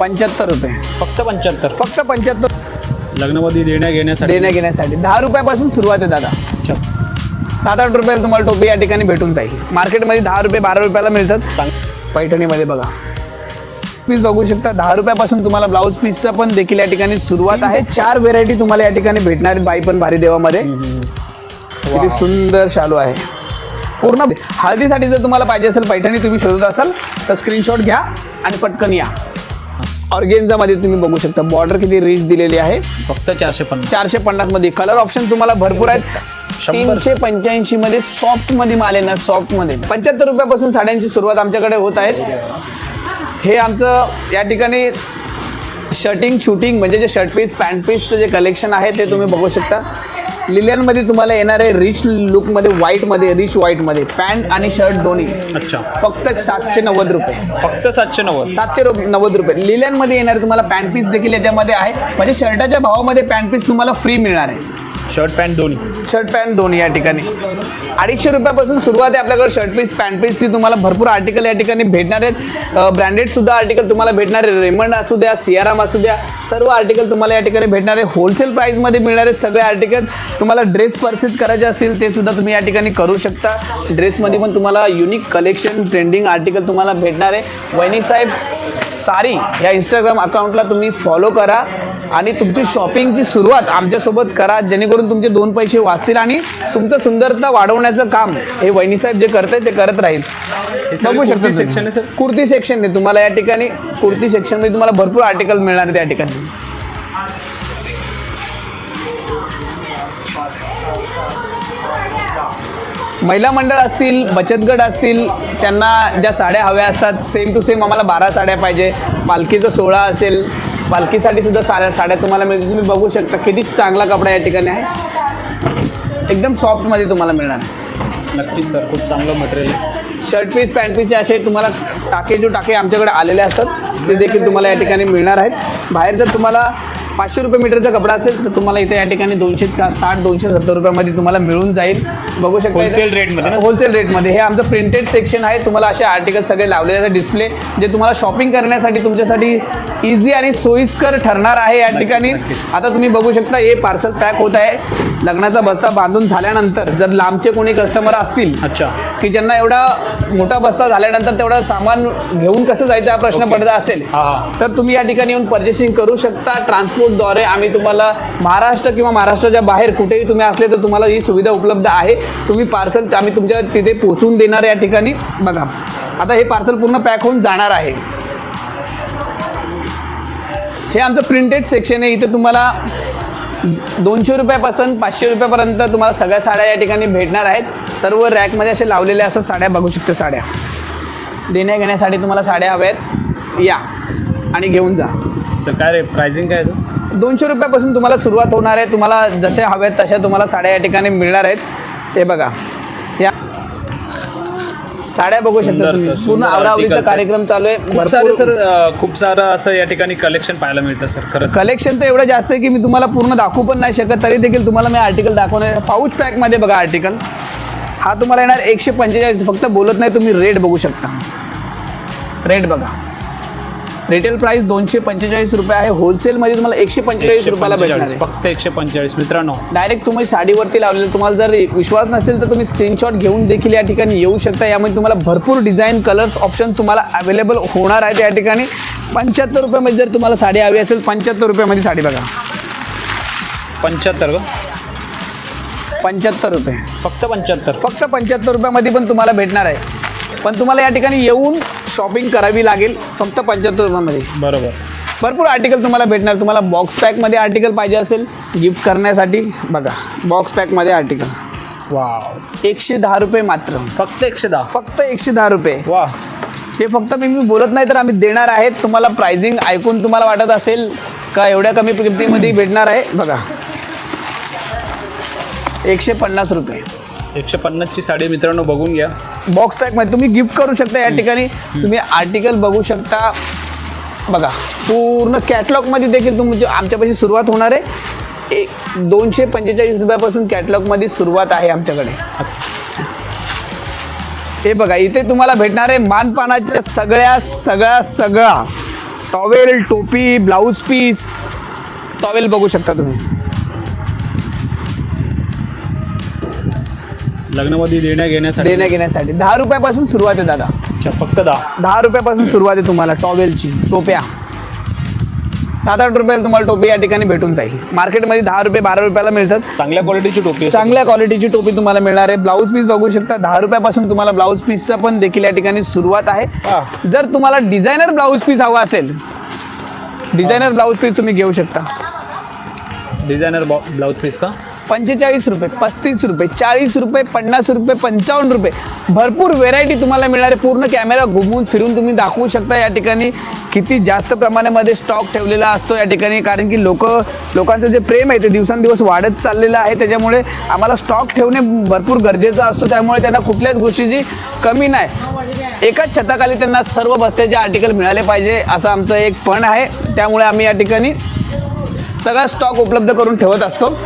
पंच्याहत्तर रुपये. फक्त पंच्याहत्तर. फक्त पंच्याहत्तर. लग्नामध्ये देण्या घेण्यासाठी. देण्या घेण्यासाठी. दहा रुपयापासून सुरुवात आहे दादा. अच्छा. सात आठ रुपयाला तुम्हाला टोपी या ठिकाणी भेटून जाईल. मार्केटमध्ये दहा रुपये बारा रुपयाला मिळतात. सांग. पैठणीमध्ये बघा. पीस बघू शकता दहा रुपयापासून तुम्हाला ब्लाऊज पीसचा पण देखील या ठिकाणी सुरुवात आहे. चार व्हेरायटी तुम्हाला या ठिकाणी भेटणार आहेत बाई पण भारी देवामध्ये. किती सुंदर शालू आहे. पूर्ण हळदीसाठी जर तुम्हाला पाहिजे असेल पैठणी तुम्ही शोधत असाल तर स्क्रीनशॉट घ्या आणि पटकन या. ऑर्गेन्झामध्ये तुम्ही बघू शकता. बॉर्डर किती रिच दिलेली आहे? फक्त चारशे पन्नास. चारशे पन्नासमध्ये. कलर ऑप्शन तुम्हाला भरपूर आहेत. तीनशे पंच्याऐंशी मध्ये सॉफ्टमध्ये माल आहे ना सॉफ्टमध्ये. पंच्याहत्तर रुपयापासून साड्यांची सुरुवात आमच्याकडे होत आहे. हे आमचं या ठिकाणी शर्टिंग शूटिंग म्हणजे जे शर्ट पीस पॅन्ट पीसचं जे कलेक्शन आहे ते तुम्ही बघू शकता. लिलियनमध्ये तुम्हाला येणार आहे रिच लुकमध्ये व्हाईटमध्ये रिच व्हाईटमध्ये पॅन्ट आणि शर्ट दोन्ही. अच्छा. फक्त सातशे नव्वद रुपये. फक्त सातशे नव्वद. सातशे रु- नव्वद रुपये. लिलियनमध्ये येणार तुम्हाला पॅन्ट पीस देखील याच्यामध्ये आहे. म्हणजे शर्टाच्या भावामध्ये पॅन्ट पीस तुम्हाला फ्री मिळणार आहे. शर्ट पॅन्ट दोन्ही. शर्ट पॅन्ट दोन्ही या ठिकाणी. अडीचशे रुपयापासून सुरुवात आहे आपल्याकडे शर्ट पीस पॅन्ट पीसची तुम्हाला भरपूर आर्टिकल या ठिकाणी भेटणार आहेत. ब्रँडेड सुद्धा आर्टिकल तुम्हाला भेटणार आहे. रेमंड असू द्या सियाराम असू द्या सर्व आर्टिकल तुम्हाला या ठिकाणी भेटणार आहे. होलसेल प्राईजमध्ये मिळणारे सगळे आर्टिकल तुम्हाला ड्रेस परचेस करायचे असतील ते सुद्धा तुम्ही या ठिकाणी करू शकता. ड्रेसमध्ये पण तुम्हाला युनिक कलेक्शन ट्रेंडिंग आर्टिकल तुम्हाला भेटणार आहे. वैनिक साहेब सारी ह्या इंस्टाग्राम अकाउंटला तुम्ही फॉलो करा. आणि तुमची शॉपिंगची सुरुवात आमच्यासोबत करा जेणेकरून तुमचे दोन पैसे वाचतील आणि तुमचं सुंदरता वाढवण्याचं काम हे वहिनी साहेब जे करताय ते करत राहील. बघू शकता कुर्ती sir? कुर्ती सेक्शन आहे. तुम्हाला या ठिकाणी कुर्ती सेक्शनमध्ये तुम्हाला भरपूर आर्टिकल मिळणार आहे त्या ठिकाणी. महिला मंडळ असतील बचत गट असतील त्यांना ज्या साड्या हव्या असतात सेम टू सेम आम्हाला बारा साड्या पाहिजे. पालखीचा सोहळा असेल पालखीसाठी सुद्धा साड्या साड्या तुम्हाला मिळतील. तुम्ही बघू शकता किती चांगला कपडा या ठिकाणी आहे. एकदम सॉफ्टमध्ये तुम्हाला मिळणार. आहे नक्कीच सर खूप चांगलं मटेरियल आहे. शर्ट पीस पॅन्ट पीसचे असे तुम्हाला टाके जो टाके आमच्याकडे आलेले असतात ते देखील तुम्हाला या ठिकाणी मिळणार आहेत. बाहेर जर तुम्हाला पाचशे रुपये मीटरचा कपडा असेल तर तुम्हाला इथे या ठिकाणी दोनशे का साठ दोनशे सत्तर रुपयामध्ये तुम्हाला मिळून जाईल. बघू शकता Wholesale rate मध्ये ना? होलसेल रेटमध्ये हे आमचं प्रिंटेड सेक्शन आहे. तुम्हाला असे आर्टिकल सगळे लावलेले आहेत डिस्प्ले जे तुम्हाला शॉपिंग करण्यासाठी तुमच्यासाठी इझी आणि सोयीस्कर ठरणार आहे या ठिकाणी. आता तुम्ही बघू शकता हे पार्सल पॅक होत आहे. लग्नाचा बस्ता बांधून झाल्यानंतर जर लांबचे कोणी कस्टमर असतील अच्छा. की ज्यांना एवढा मोठा बस्ता झाल्यानंतर तेवढा सामान घेऊन कसं जायचं हा प्रश्न पडत असेल. तर तुम्ही या ठिकाणी येऊन पर्चेसिंग करू शकता. ट्रान्सपोर्टद्वारे आम्ही तुम्हाला महाराष्ट्र किंवा महाराष्ट्राच्या बाहेर कुठेही तुम्ही असले तर तुम्हाला ही सुविधा उपलब्ध आहे. तुम्ही पार्सल आम्ही तुमच्या तिथे पोहोचून देणार या ठिकाणी. बघा आता हे पार्सल पूर्ण पॅक होऊन जाणार आहे. हे आमचं प्रिंटेड सेक्शन आहे. इथे तुम्हाला दोनशे रुपयापासून पाचशे रुपयापर्यंत तुम्हाला सगळ्या साड्या या ठिकाणी भेटणार आहेत. सर्व रॅकमध्ये असे लावलेले असतात साड्या बघू शकता साड्या. देण्या घेण्यासाठी तुम्हाला साड्या हव्या आहेत. या. आणि घेऊन जा. सर काय रे प्राइसिंग काय? दोनशे रुपयापासून तुम्हाला सुरुवात होणार आहे. तुम्हाला जशा हव्यात तशा तुम्हाला साड्या या ठिकाणी मिळणार आहेत. हे बघा. या. साड्या बघू शकता तुम्ही. पूर्ण आवरावरीचा. कार्यक्रम चालू आहे. खूप सारे सर खूप सारं असं या ठिकाणी कलेक्शन पाहायला मिळतं सर खरंच. कलेक्शन तर एवढं जास्त आहे की मी तुम्हाला पूर्ण दाखवू पण नाही शकत तरी देखील तुम्हाला मी आर्टिकल दाखवणार पाऊच पॅकमध्ये बघा आर्टिकल हा तुम्हाला येणार एकशे पंचेचाळीस फक्त बोलत नाही तुम्ही रेट बघू शकता. रेट बघा. रिटेल प्राइस दोनशे पंचेचाळीस रुपये आहे. होलसेलमध्ये तुम्हाला एकशे पंचेचाळीस रुपयाला भेटणार आहे. फक्त एकशे पंचेचाळीस. मित्रांनो. डायरेक्ट तुम्ही साडीवरती लावलेलं तुम्हाला जर विश्वास नसेल तर तुम्ही स्क्रीनशॉट घेऊन देखील या ठिकाणी येऊ शकता. यामध्ये तुम्हाला भरपूर डिझाईन कलर्स ऑप्शन तुम्हाला अवेलेबल होणार आहेत या ठिकाणी. पंच्याहत्तर रुपयामध्ये जर तुम्हाला साडी हवी असेल पंच्याहत्तर रुपयामध्ये साडी बघा. पंच्याहत्तर पंच्याहत्तर रुपये. फक्त पंच्याहत्तर. फक्त पंच्याहत्तर रुपयामध्ये पण तुम्हाला भेटणार आहे. पण तुम्हाला या ठिकाणी येऊन शॉपिंग करावी लागेल फक्त पंच्याहत्तर रुपयामध्ये. बरोबर. भरपूर आर्टिकल तुम्हाला भेटणार. तुम्हाला बॉक्स पॅकमध्ये आर्टिकल पाहिजे असेल गिफ्ट करण्यासाठी. बघा बॉक्स पॅकमध्ये आर्टिकल वाव. एकशे दहा रुपये मात्र. फक्त एकशे दहा. फक्त एकशे दहा रुपये. वा हे फक्त मी मी बोलत नाही तर आम्ही देणार आहेत. तुम्हाला प्राइसिंग ऐकून तुम्हाला वाटत असेल का एवढ्या कमी किमतीमध्ये भेटणार आहे? बघा. एकशे पन्नास रुपये. एकशे पन्नासची साडी मित्रांनो बघून घ्या. बॉक्स पॅकमध्ये तुम्ही गिफ्ट करू शकता या ठिकाणी. तुम्ही आर्टिकल बघू शकता. बघा पूर्ण कॅटलॉगमध्ये देखील तुमची आमच्यापाशी सुरुवात होणार आहे. एक दोनशे पंचेचाळीस रुपयापासून कॅटलॉगमध्ये सुरुवात आहे आमच्याकडे. हे बघा इथे तुम्हाला भेटणार आहे मानपानाच्या सगळ्या सगळ्या सगळा. टॉवेल टोपी ब्लाऊज पीस टॉवेल बघू शकता तुम्ही. लग्नामध्ये देण्या घेण्यासाठी? देण्या घेण्यासाठी. दहा रुपयापासून सुरुवात आहे दादा. अच्छा फक्त दहा? दहा रुपयापासून सुरुवात आहे तुम्हाला टॉवेलची टोप्या. सात आठ रुपयाला तुम्हाला टोपी या ठिकाणी भेटून जाईल. मार्केटमध्ये दहा रुपये बारा रुपयाला मिळतात. चांगल्या क्वालिटीची टोपी असते. चांगल्या क्वालिटीची टोपी तुम्हाला मिळणार आहे. ब्लाऊज पीस बघू शकता दहा रुपयापासून तुम्हाला ब्लाऊज पीसचा पण देखील या ठिकाणी सुरुवात आहे. जर तुम्हाला डिझायनर ब्लाऊज पीस हवा असेल डिझायनर ब्लाऊज पीस तुम्ही घेऊ शकता. डिझायनर ब्लाऊज पीस का? पंचेचाळीस रुपये पस्तीस रुपये चाळीस रुपये पन्नास रुपये पंचावन्न रुपये. भरपूर व्हेरायटी तुम्हाला मिळणार आहे. पूर्ण कॅमेरा घुमवून फिरून तुम्ही दाखवू शकता या ठिकाणी. किती जास्त प्रमाणामध्ये स्टॉक ठेवलेला असतो या ठिकाणी. कारण की लोक लोकांचं जे प्रेम आहे ते दिवसांदिवस वाढत चाललेलं आहे. त्याच्यामुळे आम्हाला स्टॉक ठेवणे भरपूर गरजेचं असतो. त्यामुळे त्यांना कुठल्याच गोष्टीची कमी नाही. एकाच छताखाली त्यांना सर्व बस्त्याचे आर्टिकल मिळाले पाहिजे असं आमचं एक पण आहे. त्यामुळे आम्ही या ठिकाणी सगळा स्टॉक उपलब्ध करून ठेवत असतो.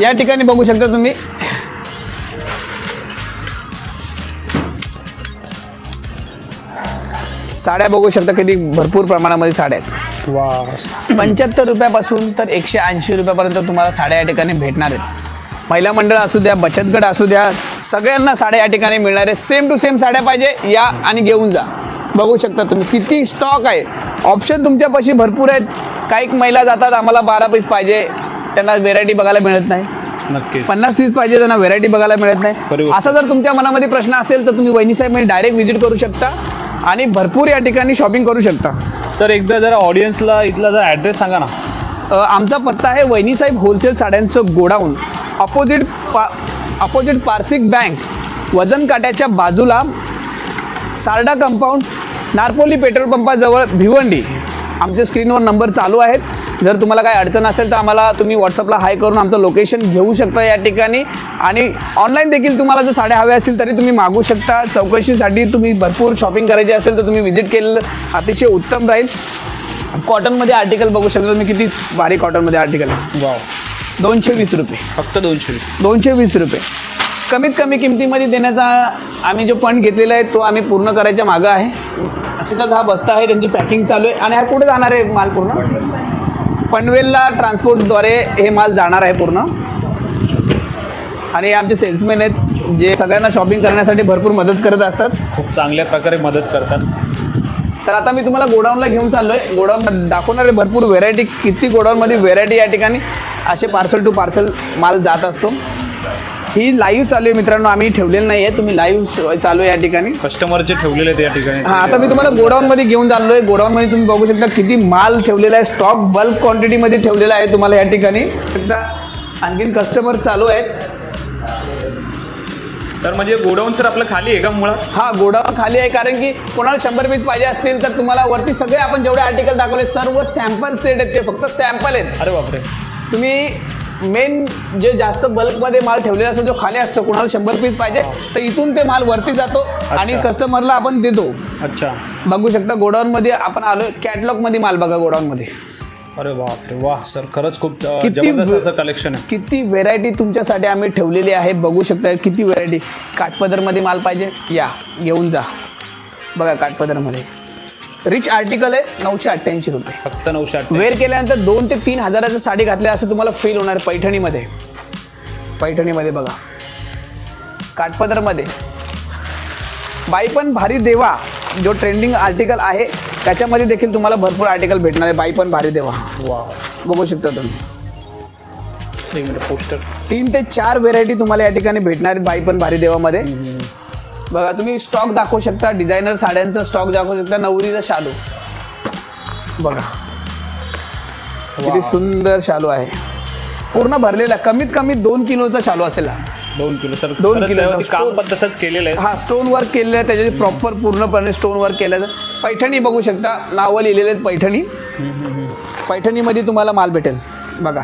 या ठिकाणी बघू शकता तुम्ही. साड्या बघू शकता किती भरपूर प्रमाणामध्ये साड्या आहेत. वा पंच्याहत्तर रुपयापासून तर एकशे ऐंशी रुपयापर्यंत तुम्हाला साड्या या ठिकाणी भेटणार आहेत. महिला मंडळ असू द्या बचत गट असू द्या सगळ्यांना साड्या या ठिकाणी मिळणार आहे सेम टू सेम साड्या पाहिजे या आणि घेऊन जा. बघू शकता तुम्ही किती स्टॉक आहे. ऑप्शन तुमच्यापाशी भरपूर आहेत. काही महिला जातात आम्हाला बारा पीस पाहिजे. त्यांना व्हेरायटी बघायला मिळत नाही. नक्की पन्नास पीस पाहिजे त्यांना व्हेरायटी बघायला मिळत नाही. असा जर तुमच्या मनामध्ये प्रश्न असेल तर तुम्ही वहिनी साहेब डायरेक्ट व्हिजिट करू शकता आणि भरपूर या ठिकाणी शॉपिंग करू शकता. सर एकदा जरा ऑडियन्सला इथला जरा ॲड्रेस सांगा ना. आमचा पत्ता आहे वहिनीसाहेब होलसेल साड्यांचं गोडाऊन अपोजिट पा अपोजिट पार्सिक बँक वजन काट्याच्या बाजूला सारडा कंपाऊंड नारपोली पेट्रोल पंपाजवळ भिवंडी. आमच्या स्क्रीनवर नंबर चालू आहेत. जर तुम्हाला काही अडचण असेल तर आम्हाला तुम्ही व्हॉट्सअपला हाय करून आमचं लोकेशन घेऊ शकता या ठिकाणी. आणि ऑनलाईन देखील तुम्हाला जर साड्या हव्या असतील तरी तुम्ही मागू शकता. चौकशीसाठी तुम्ही भरपूर शॉपिंग करायची असेल तर तुम्ही व्हिजिट केलेलं अतिशय उत्तम राहील. कॉटनमध्ये आर्टिकल बघू शकता तुम्ही. किती भारी कॉटनमध्ये आर्टिकल आहे. वा दोनशे वीस रुपये. फक्त दोनशे रुपये दोनशे वीस रुपये. कमीत कमी किमतीमध्ये देण्याचा आम्ही जो फंड घेतलेला आहे तो आम्ही पूर्ण करायच्या मागं आहे. त्याचा हा बस्ता आहे त्यांची पॅकिंग चालू आहे. आणि हा कुठे जाणार आहे माल पूर्ण? पनवेलला ट्रान्सपोर्टद्वारे हे माल जाणार आहे पूर्ण. आणि आमचे सेल्समॅन आहेत जे सगळ्यांना शॉपिंग करण्यासाठी भरपूर मदत करत असतात. खूप चांगल्या प्रकारे मदत करतात. तर आता मी तुम्हाला गोडाऊनला घेऊन चाललोय. गोडाऊन दाखवणार आहे भरपूर व्हेरायटी किती गोडाऊनमध्ये व्हेरायटी या ठिकाणी असे पार्सल टू पार्सल माल जात असतो. ही लाईव्ह चालू आहे मित्रांनो आम्ही ठेवलेलं नाही आहे तुम्ही लाईव्ह चालू आहे या ठिकाणी. कस्टमरचे ठेवलेले आहेत या ठिकाणी. हा आता मी तुम्हाला गोडाऊनमध्ये घेऊन चाललोय. गोडाऊनमध्ये तुम्ही बघू शकता किती माल ठेवलेला आहे. स्टॉक बल्क क्वांटिटीमध्ये ठेवलेला आहे तुम्हाला या ठिकाणी. एकदा आणखीन कस्टमर चालू आहेत. तर म्हणजे गोडाऊन सर आपलं खाली आहे का मुळात? हा गोडाऊन खाली आहे कारण की कोणाला शंभर पीस पाहिजे असतील तर तुम्हाला वरती सगळे आपण जेवढे आर्टिकल दाखवले सर्व सॅम्पल सेट आहेत ते फक्त सॅम्पल आहेत. अरे बापरे. तुम्ही मेन जे जास्त बल्कमध्ये माल ठेवलेला असतो जो खाली असतो कोणाला शंभर पीस पाहिजे तर इथून ते माल वरती जातो आणि कस्टमरला आपण देतो. अच्छा. बघू शकता गोडाऊनमध्ये आपण आलो कॅटलॉगमध्ये माल बघा गोडाऊनमध्ये. अरे बापरे वा सर खरंच खूप अं, किती जबरदस्त व- असं कलेक्शन आहे. किती व्हेरायटी तुमच्यासाठी आम्ही ठेवलेली आहे बघू शकता किती व्हेरायटी काठपदरमध्ये माल पाहिजे या घेऊन जा. बघा काठपदरमध्ये. रिच आर्टिकल आहे नऊशे अठ्ठ्याऐंशी रुपये. फक्त नऊशे आठ वेअर केल्यानंतर दोन ते तीन हजाराचं साडी घातल्या असं तुम्हाला फील होणार आहे पैठणीमध्ये. पैठणीमध्ये बघा. काठपदरमध्ये. बाई पण भारी देवा जो ट्रेंडिंग आर्टिकल आहे त्याच्यामध्ये देखील तुम्हाला भरपूर आर्टिकल भेटणार आहे. बाई पण भारी देवा. वा बघू शकता तुम्ही. पोस्टर तीन ते चार व्हेरायटी तुम्हाला या ठिकाणी भेटणार आहेत बाई पण भारी देवामध्ये. बघा तुम्ही स्टॉक दाखवू शकता डिझायनर साड्यांचा स्टॉक दाखवू शकता नवरीचा शालू. बघा. किती सुंदर शालू आहे. पूर्ण भरलेला कमीत कमी दोन किलोचा शालू असेल हा. दोन किलो सर दोन खरंच किलो. त्यावरती काम पण तसंच केलेलं आहे. हा स्टोन वर्क केलेलं आहे त्याच्याची प्रॉपर पूर्णपणे स्टोन वर्क केलं आहे. पैठणी बघू शकता नावं लिहिलेले आहेत पैठणी. पैठणीमध्ये तुम्हाला माल भेटेल. बघा.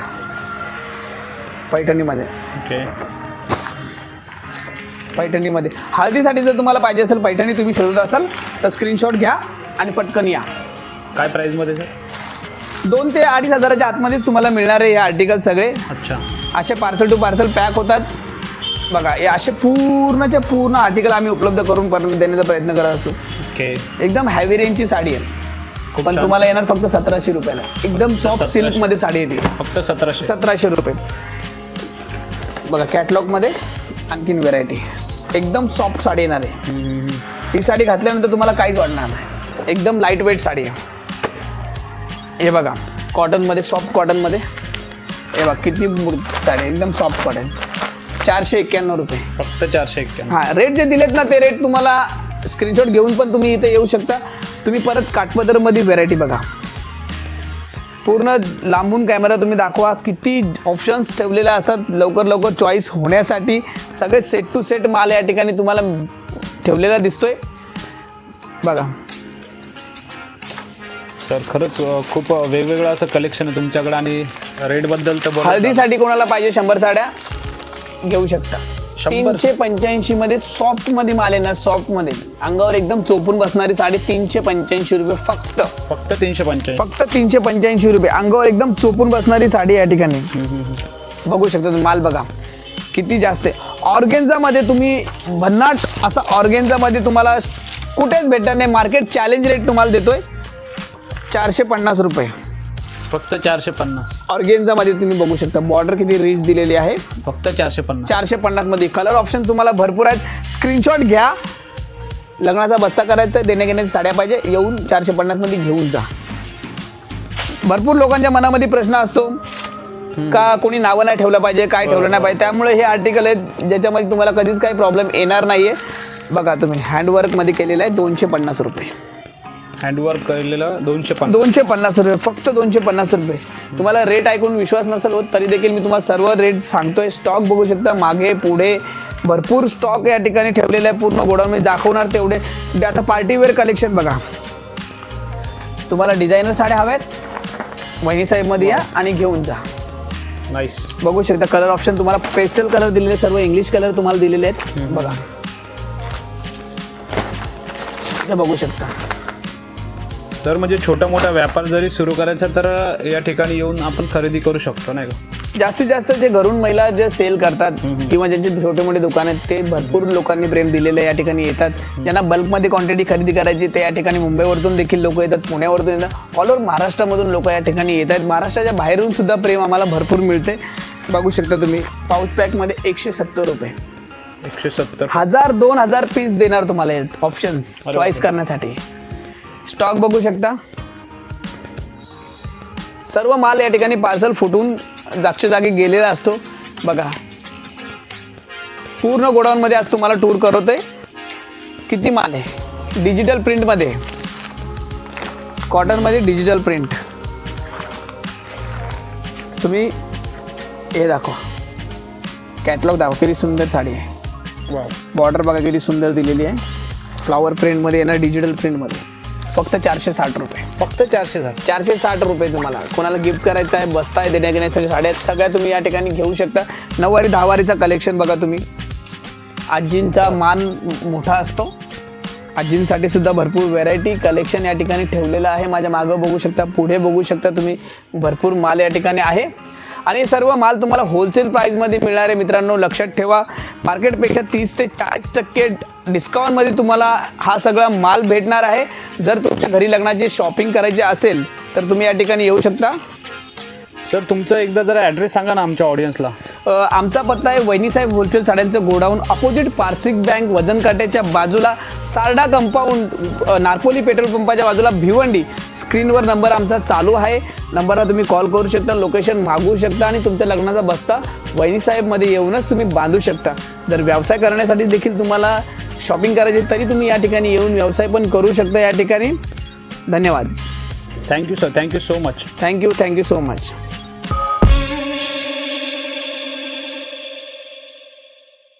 पैठणीमध्ये. ओके पैठणीमध्ये. हळदीसाठी जर तुम्हाला पाहिजे असेल पैठणी तुम्ही शोधत असाल तर स्क्रीनशॉट घ्या आणि पटकन या. काय प्राईजमध्ये सर दोन ते अडीच हजाराच्या आतमध्येच तुम्हाला मिळणार आहे हे आर्टिकल सगळे. अच्छा. असे पार्सल टू पार्सल पॅक होतात. बघा हे असे पूर्णच्या पूर्ण आर्टिकल आम्ही उपलब्ध करून देण्याचा प्रयत्न करत असतो ओके एकदम हॅवी रेंजची साडी आहे. पण. तुम्हाला येणार फक्त सतराशे रुपयाला. एकदम सॉफ्ट सिल्कमध्ये साडी येते. फक्त सतराशे. सतराशे रुपये. बघा कॅटलॉगमध्ये आणखीन व्हेरायटी एकदम सॉफ्ट साडी येणार आहे. ही साडी घातल्यानंतर तुम्हाला काहीच वाटणार नाही. एकदम लाइट वेट साडी आहे. हे बघा कॉटनमध्ये सॉफ्ट कॉटनमध्ये हे बघा किती साडी एकदम सॉफ्ट कॉटन चारशे एक्क्याण्णव रुपये. फक्त चारशे एक्क्याण्णव. हां रेट जे दिलेत ना ते रेट तुम्हाला स्क्रीनशॉट घेऊन पण तुम्ही इथे येऊ शकता. तुम्ही परत काठपदरमध्ये व्हेरायटी बघा. पूर्ण लांबून कॅमेरा तुम्ही दाखवा. किती ऑप्शन्स ठेवलेले असतात लवकर लवकर चॉईस होण्यासाठी. सगळे सेट टू सेट माल या ठिकाणी तुम्हाला ठेवलेला दिसतोय. बघा. सर खरंच खूप वेगवेगळं असं कलेक्शन आहे तुमच्याकडे आणि रेटबद्दल तर हळदीसाठी कोणाला पाहिजे शंभर साड्या? घेऊ शकता? तीनशे पंच्याऐंशी मध्ये सॉफ्टमध्ये माल येणार सॉफ्टमध्ये. अंगावर एकदम चोपून बसणारी साडी तीनशे पंच्याऐंशी रुपये फक्त. फक्त तीनशे पंच्याऐंशी. फक्त तीनशे पंच्याऐंशी रुपये. अंगावर एकदम चोपून बसणारी साडी या ठिकाणी. बघू शकता तुम्ही माल बघा. किती जास्त आहे. ऑर्गेन्झामध्ये तुम्ही भन्नाट असा ऑर्गेन्झामध्ये तुम्हाला कुठेच भेटणार नाही. मार्केट चॅलेंज रेट तुम्हाला देतोय. चारशे पन्नास रुपये. फक्त चारशे पन्नास. ऑर्गेन्झामध्ये तुम्ही बघू शकता. बॉर्डर किती रिच दिलेली आहे. फक्त चारशे पन्नास. चारशे पन्नासमध्ये कलर ऑप्शन तुम्हाला भरपूर आहेत. स्क्रीनशॉट घ्या. लग्नाचा बस्ता करायचा देण्या घेण्याच्या साड्या पाहिजे. येऊन चारशे पन्नासमध्ये घेऊन जा. भरपूर लोकांच्या मनामध्ये प्रश्न असतो. का कोणी नावं नाही ठेवलं पाहिजे काय ठेवलं नाही पाहिजे? त्यामुळे हे आर्टिकल आहेत ज्याच्यामध्ये तुम्हाला कधीच काही प्रॉब्लेम येणार नाहीये. बघा तुम्ही हँडवर्कमध्ये केलेलं आहे दोनशे पन्नास रुपये. हँडवर्क केलेलं दोनशे पन्नास. दोनशे पन्नास रुपये फक्त दोनशे पन्नास रुपये. तुम्हाला रेट ऐकून विश्वास नसेल होत तरी देखील मी तुम्हाला सर्व रेट सांगतोय. स्टॉक बघू शकता मागे पुढे भरपूर स्टॉक या ठिकाणी ठेवलेला आहे पूर्ण गोडाऊन दाखवणार तेवढे. आता पार्टीवेअर कलेक्शन बघा. तुम्हाला डिझायनर साड्या हव्यात. वहिनी साहेबमध्ये या आणि घेऊन जा. नाईस बघू शकता कलर ऑप्शन तुम्हाला पेस्टल कलर दिलेले सर्व इंग्लिश कलर तुम्हाला दिलेले आहेत. बघा. बघू शकता. तर म्हणजे छोटा मोठा व्यापार जरी सुरू करायचा तर या ठिकाणी येऊन आपण खरेदी करू शकतो नाही का? जास्तीत जास्त जे घरून महिला जे सेल करतात किंवा ज्यांचे छोटे मोठे दुकान आहेत ते भरपूर लोकांनी प्रेम दिलेलं या ठिकाणी येतात. ज्यांना बल्कमध्ये क्वांटिटी खरेदी करायची ते या ठिकाणी मुंबईवरतून देखील लोक येतात पुण्यावरतून येतात. ऑल ओव्हर महाराष्ट्रामधून लोक या ठिकाणी येत आहेत. महाराष्ट्राच्या बाहेरून सुद्धा प्रेम आम्हाला भरपूर मिळते. बघू शकता तुम्ही पाऊच पॅकमध्ये एकशे सत्तर रुपये. एकशे सत्तर. हजार दोन हजार पीस देणार तुम्हाला ऑप्शन्स चॉईस. करण्यासाठी. स्टॉक बघू शकता. सर्व माल या ठिकाणी पार्सल फुटून जागच्या जागी गेलेला असतो. बघा. पूर्ण गोडाऊन मध्ये आज तुम्हाला टूर करवतोय किती माल आहे? डिजिटल प्रिंटमध्ये. कॉटनमध्ये डिजिटल प्रिंट तुम्ही हे दाखवा. कॅटलॉग दाखवा. किती सुंदर साडी आहे. बॉर्डर बघा किती सुंदर दिलेली आहे. फ्लॉवर प्रिंटमध्ये येणार डिजिटल प्रिंटमध्ये फक्त चारशे साठ रुपये. फक्त चारशे झाले चारशे साठ रुपये तुम्हाला. कोणाला गिफ्ट करायचं आहे बस्ता आहे देण्या घेण्यासाठी साड्या सगळ्या तुम्ही या ठिकाणी घेऊ शकता. नऊवारी दहावारीचा कलेक्शन बघा तुम्ही. आजींचा मान मोठा असतो. आजींसाठी सुद्धा भरपूर व्हेरायटी कलेक्शन या ठिकाणी ठेवलेलं आहे. माझ्या मागं बघू शकता पुढे बघू शकता तुम्ही. भरपूर माल या ठिकाणी आहे. आणि सर्व माल तुम्हाला होलसेल प्राईजमध्ये मिळणार आहे. मित्रांनो लक्षात ठेवा. मार्केटपेक्षा तीस ते चाळीस टक्के डिस्काउंटमध्ये तुम्हाला हा सगळा माल भेटणार आहे. जर तुमच्या घरी लग्नाची शॉपिंग करायची असेल तर तुम्ही या ठिकाणी येऊ शकता. सर तुमचा एकदा जरा ॲड्रेस सांगा ना आमच्या ऑडियन्सला अ, आमचा पत्ता आहे वहिनीसाहेब होलसेल साड्यांचं गोडाऊन अपोजिट पार्सिक बँक वजन काट्याच्या बाजूला सारडा कंपाऊंड अ, नारपोली पेट्रोल पंपाच्या बाजूला भिवंडी. स्क्रीनवर नंबर आमचा चालू आहे. नंबरला तुम्ही कॉल करू शकता लोकेशन मागवू शकता आणि तुमच्या लग्नाचा बस्ता वहिनीसाहेबमध्ये येऊनच तुम्ही बांधू शकता. जर व्यवसाय करण्यासाठी देखील तुम्हाला शॉपिंग करायची तरी तुम्ही या ठिकाणी येऊन व्यवसाय पण करू शकता या ठिकाणी. धन्यवाद. Thank you sir thank you so much thank you thank you so much